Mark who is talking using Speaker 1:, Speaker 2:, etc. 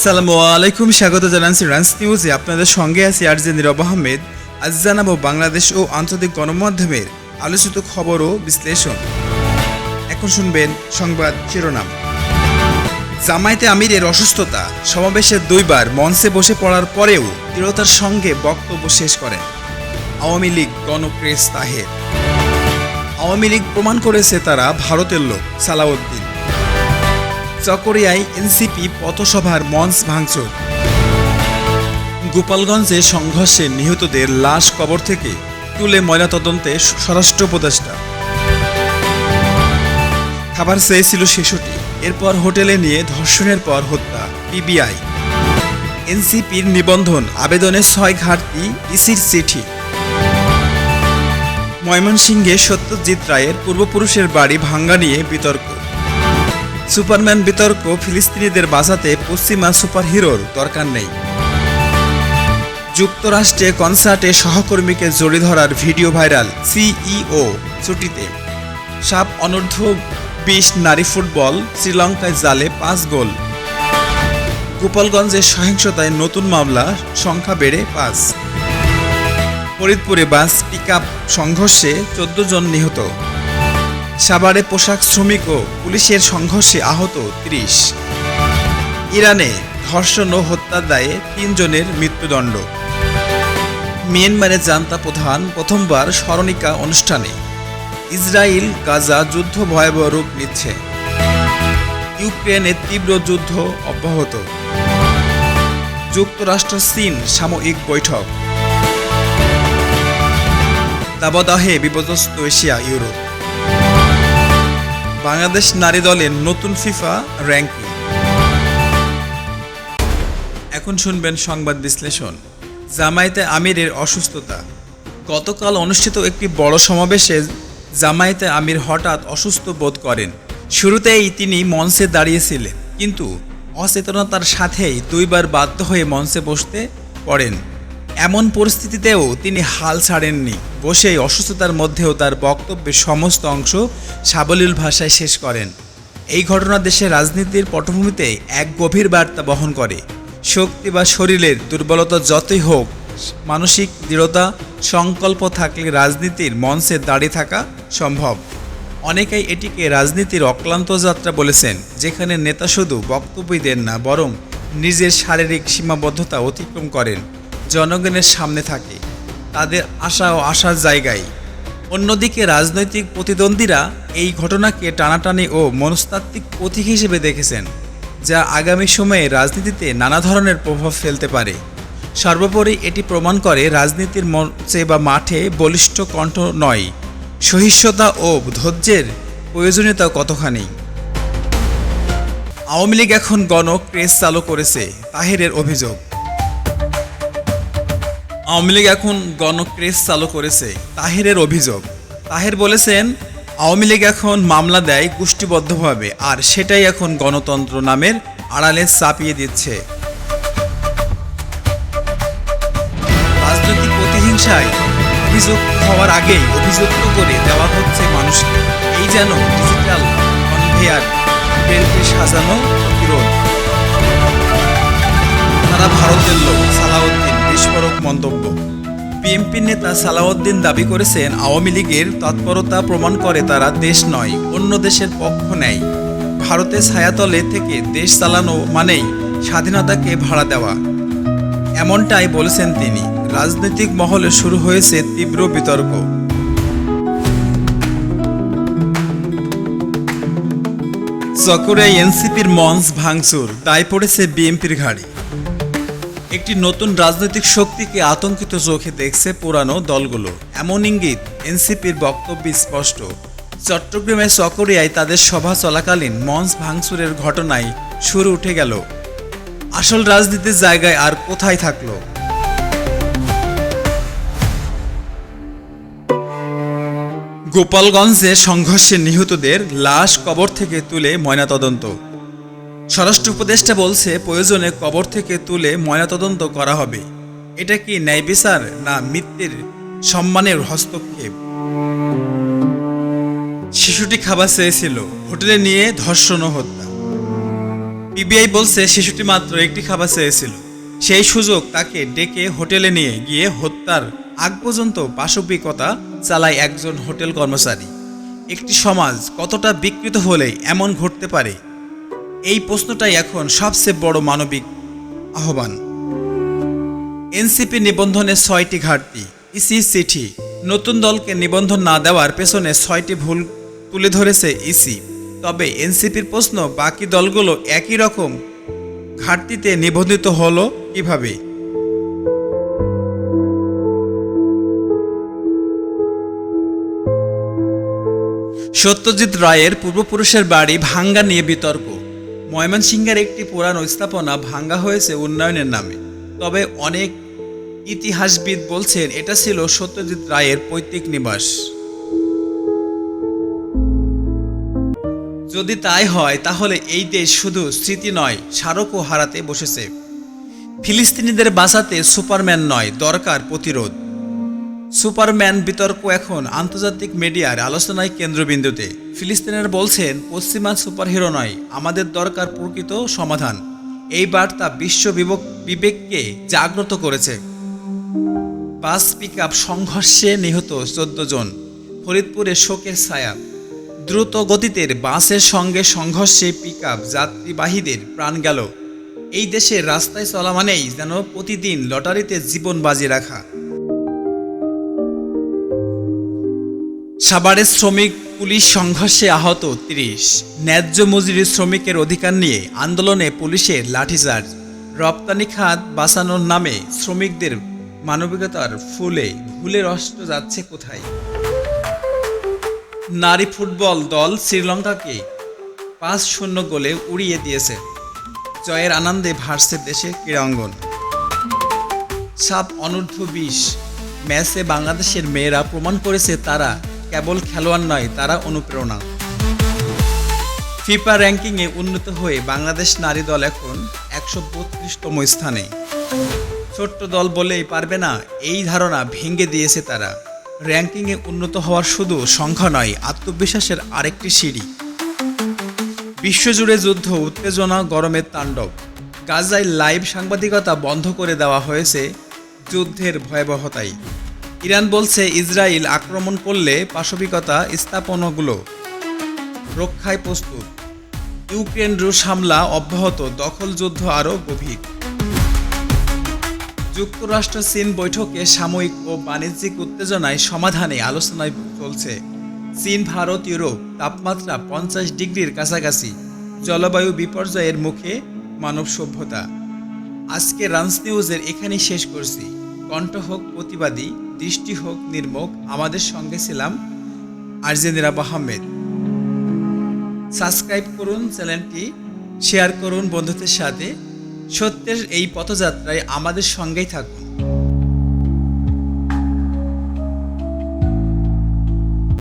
Speaker 1: আসসালামু আলাইকুম, স্বাগত জানাচ্ছি রান্স নিউজে। আপনাদের সঙ্গে আছি আরজে নীরব আহমেদ, আজ জানাব বাংলাদেশ ও আন্তর্জাতিক গণমাধ্যমের আলোচিত খবর ও বিশ্লেষণ। এখন শুনবেন সংবাদ শিরোনাম। জামায়াতে আমিরের অসুস্থতা, সমাবেশে দুইবার মঞ্চে বসে পড়ার পরেও দৃঢ়তার সঙ্গে বক্তব্য শেষ করেন আওয়ামী লীগ গণপ্রেস তাহের। আওয়ামী লীগ প্রমাণ করেছে তারা ভারতের লোক, সালাউদ্দিন। চকরিয়ায় এনসিপি পথসভার মঞ্চ ভাঙচুর। গোপালগঞ্জে সংঘর্ষে নিহতদের লাশ কবর থেকে তুলে ময়নাতদন্তে স্বরাষ্ট্র উপদেষ্টা। খাবার চেয়েছিল শিশুটি। এরপর হোটেলে নিয়ে ধর্ষণের পর হত্যা, পিবিআই। এনসিপির নিবন্ধন আবেদনে ছয় ঘাটতি ইসির চিঠি। ময়মনসিংহে সত্যজিৎ রায়ের পূর্বপুরুষের বাড়ি ভাঙ্গা নিয়ে বিতর্ক। সুপারম্যান বিতর্ক ফিলিস্তিনিদের বাঁচাতে পশ্চিমা সুপারহিরোর দরকার নেই। যুক্তরাষ্ট্রে কনসার্টে সহকর্মীকে জড়ি ধরার ভিডিও ভাইরাল সিইও ছুটিতে। সাপ অনূর্ধ্ব বিশ নারী ফুটবল শ্রীলঙ্কায় জালে পাঁচ গোল। গোপালগঞ্জে সহিংসতায় নতুন মামলা, সংখ্যা বেড়ে পাঁচ। ফরিদপুরে বাস পিক সংঘর্ষে চোদ্দ জন নিহত। সাভারে পোশাক শ্রমিক ও পুলিশের সংঘর্ষে আহত ত্রিশ। ইরানে ধর্ষণ ও হত্যার দায়ে তিনজনের মৃত্যুদণ্ড। মিয়ানমারে জান্তা প্রধান প্রথমবার স্মরণিকা অনুষ্ঠানে। ইসরায়েল গাজা যুদ্ধ ভয়াবহ রূপ নিচ্ছে। ইউক্রেনে তীব্র যুদ্ধ অব্যাহত। যুক্তরাষ্ট্র, চীন সাময়িক বৈঠক। দাবদাহে বিপদস্ত এশিয়া, ইউরোপ। বাংলাদেশ নারী দলের নতুন ফিফা র্যাঙ্কিং। এখন শুনবেন সংবাদ বিশ্লেষণ। জামায়াতে আমিরের অসুস্থতা। গতকাল অনুষ্ঠিত একটি বড় সমাবেশে জামায়াতে আমির হঠাৎ অসুস্থ বোধ করেন। শুরুতেই তিনি মঞ্চে দাঁড়িয়েছিলেন, কিন্তু অচেতনতার সাথেই দুইবার বাধ্য হয়ে মঞ্চে বসতে পড়েন। এমন পরিস্থিতিতেও তিনি হাল ছাড়েননি। বসেই অসুস্থতার মধ্যেও তার বক্তব্যের সমস্ত অংশ সাবলীল ভাষায় শেষ করেন। এই ঘটনা দেশের রাজনীতির পটভূমিতে এক গভীর বার্তা বহন করে। শক্তি বা শরীরের দুর্বলতা যতই হোক, মানসিক দৃঢ়তা, সংকল্প থাকলে রাজনীতির মঞ্চে দাঁড়িয়ে থাকা সম্ভব। অনেকেই এটিকে রাজনীতির অক্লান্ত যাত্রা বলেছেন, যেখানে নেতা শুধু বক্তব্যই দেন না, বরং নিজের শারীরিক সীমাবদ্ধতা অতিক্রম করেন। জনগণের সামনে থাকে। তাদের আশা ও আশার জায়গায়। অন্যদিকে রাজনৈতিক প্রতিদ্বন্দ্বীরা এই ঘটনাকে টানাটানি ও মনস্তাত্ত্বিক প্রতীক হিসেবে দেখেছেন, যা আগামী সময়ে রাজনীতিতে নানা ধরনের প্রভাব ফেলতে পারে। সর্বোপরি এটি প্রমাণ করে রাজনীতির মঞ্চে বা মাঠে বলিষ্ঠ কণ্ঠ নয়, সহিষ্ণুতা ও ধৈর্যের প্রয়োজনীয়তা কতখানি। আওয়ামী লীগ এখন গণ ক্রেজ চালু করেছে, তাহেরের অভিযোগ। আওয়ামী লীগ এখন গণক্রেস চালু করেছে। তাহেরের অভিযোগ। তাহের বলেছেন, আওয়ামী লীগ এখন মামলা দেয় গোষ্ঠীবদ্ধভাবে, আর সেটাই এখন গণতন্ত্র নামের আড়ালে চাপিয়ে দিচ্ছে। রাজনৈতিক প্রতিহিংসায় অভিযোগ হওয়ার আগেই অভিযুক্ত করে দেওয়া হচ্ছে মানুষকে। এই যেন ডিজিটাল কনভেয়ার বেল্টে সাজানো প্রতিরোধ। তারা ভারতের লোক, সালাউদ্দিন বিস্ফোরক মন্তব্য। বিএনপির নেতা সালাউদ্দিন দাবি করেছেন, আওয়ামী লীগের তৎপরতা প্রমাণ করে তারা দেশ নয়, অন্য দেশের পক্ষ নেয়। ভারতের ছায়াতলে থেকে দেশ চালানো মানেই স্বাধীনতাকে ভাড়া দেওয়া। এমনটাই বলেছেন তিনি। রাজনৈতিক মহলে শুরু হয়েছে তীব্র বিতর্ক। চকরাই এনসিপির মঞ্চ ভাঙচুর, তাই পড়েছে বিএনপির ঘাড়ি। একটি নতুন রাজনৈতিক শক্তিকে আতঙ্কিত চোখে দেখছে পুরানো দলগুলো। এমন ইঙ্গিত এনসিপির বক্তব্য স্পষ্ট। চট্টগ্রামে চকরিয়ায় তাদের সভা চলাকালীন মঞ্চ ভাঙচুরের ঘটনায় শুরু উঠে গেল। আসল রাজনীতির জায়গায় আর কোথায় থাকল? গোপালগঞ্জে সংঘর্ষে নিহতদের লাশ কবর থেকে তুলে ময়নাতদন্ত। স্বরাষ্ট্র উপদেষ্টা বলছে, প্রয়োজনে কবর থেকে তুলে ময়নাতদন্ত করা হবে। এটা কি ন্যায় বিচার না মৃত্যুর সম্মানের হস্তক্ষেপ? শিশুটি খাবার চেয়েছিল, হোটেলে নিয়ে ধর্ষণ হত্যা। পিবিআই বলছে, শিশুটি মাত্র একটি খাবার চেয়েছিল। সেই সুযোগ তাকে ডেকে হোটেলে নিয়ে গিয়ে হত্যার আগ পর্যন্ত পাশবিকতা চালায় একজন হোটেল কর্মচারী। একটি সমাজ কতটা বিকৃত হলে এমন ঘটতে পারে? এই প্রশ্নটাই এখন সবচেয়ে বড় মানবিক আহ্বান। এনসিপি নিবন্ধনে ছয়টি ঘাটতি ইসি চিঠি। নতুন দলকে নিবন্ধন না দেওয়ার পেছনে ছয়টি ভুল তুলে ধরেছে ইসি। তবে এনসিপির প্রশ্ন, বাকি দলগুলো একই রকম ঘাটতিতে নিবন্ধিত হলো কীভাবে? সত্যজিৎ রায়ের পূর্বপুরুষের বাড়ি ভাঙ্গা নিয়ে বিতর্ক ময়মনসিংহের একটি পুরানো স্থাপনা ভাঙ্গা হয়েছে উন্নয়নের নামে। তবে অনেক ইতিহাসবিদ বলছেন এটা ছিল সত্যজিৎ রায়ের পৈতৃক নিবাস। যদি তাই হয়, তাহলে এই দেশ শুধু স্মৃতি নয়, স্মারকও হারাতে বসেছে। ফিলিস্তিনিদের বাঁচাতে সুপারম্যান নয়, দরকার প্রতিরোধ। সুপারম্যান বিতর্ক এখন আন্তর্জাতিক মিডিয়ার আলোচনায় কেন্দ্রবিন্দুতে। ফিলিস্তিনের বলছেন, পশ্চিমা সুপারহিরো নয়, আমাদের দরকার প্রকৃত সমাধান। এই বার্তা বিশ্ব বিবক- বিবেককে জাগ্রত করেছে। বাস পিক সংঘর্ষে নিহত চোদ্দ জন, ফরিদপুরে শোকের ছায়া। দ্রুত গতিতে বাসের সঙ্গে সংঘর্ষে পিক যাত্রীবাহীদের প্রাণ গেল। এই দেশের রাস্তায় চলা মানেই যেন প্রতিদিন লটারিতে জীবন বাজি রাখা। সাভারের শ্রমিক পুলিশ সংঘর্ষে আহত তিরিশ। ন্যায্য মজুরি শ্রমিকের অধিকার নিয়ে আন্দোলনে পুলিশের লাঠিচার্জ। রপ্তানি খাত বাঁচানোর নামে শ্রমিকদের মানবিকতার ফুলে ভুলে নষ্ট যাচ্ছে কোথায়? নারী ফুটবল দল শ্রীলঙ্কাকে পাঁচ শূন্য গোলে উড়িয়ে দিয়েছে। জয়ের আনন্দে ভাসছে দেশের ক্রীড়াঙ্গন সাপ অনূর্ধ্ব বিশ। ম্যাচে বাংলাদেশের মেয়েরা প্রমাণ করেছে তারা কেবল খেলোয়াড় নয়, তারা অনুপ্রেরণা। ফিফা র্যাঙ্কিংয়ে উন্নত হয়ে বাংলাদেশ নারী দল এখন একশো বত্রিশতম স্থানে। ছোট্ট দল বলেই পারবে না, এই ধারণা ভেঙে দিয়েছে তারা। র্যাঙ্কিংয়ে উন্নত হওয়ার শুধু সংখ্যা নয়, আত্মবিশ্বাসের আরেকটি সিঁড়ি। বিশ্বজুড়ে যুদ্ধ, উত্তেজনা, গরমের তাণ্ডব। গাজায় লাইভ সাংবাদিকতা বন্ধ করে দেওয়া হয়েছে যুদ্ধের ভয়াবহতায় ইরান বলছে ইসরায়েল আক্রমণ করলে পাশবিকতা স্থাপনাগুলো রক্ষায় প্রস্তুত। ইউক্রেন রুশ হামলা অব্যাহত, দখল যুদ্ধ আরও গভীর। যুক্তরাষ্ট্র চীন বৈঠকে সাময়িক ও বাণিজ্যিক উত্তেজনায় সমাধানে আলোচনায় চলছে। চীন, ভারত, ইউরোপ, তাপমাত্রা পঞ্চাশ ডিগ্রির কাছাকাছি। জলবায়ু বিপর্যয়ের মুখে মানব সভ্যতা। আজকে রান্স নিউজের এখানেই শেষ করছি। কণ্ঠ হোক প্রতিবাদী দৃষ্টি হোক, নির্মক, আমাদের সঙ্গে ছিলাম আর্জেন্দিরা আহমেদ। সাবস্ক্রাইব করুন চ্যানেলটি, শেয়ার করুন বন্ধুদের সাথে। সত্যের এই পথযাত্রায় আমাদের সঙ্গেই থাকুন।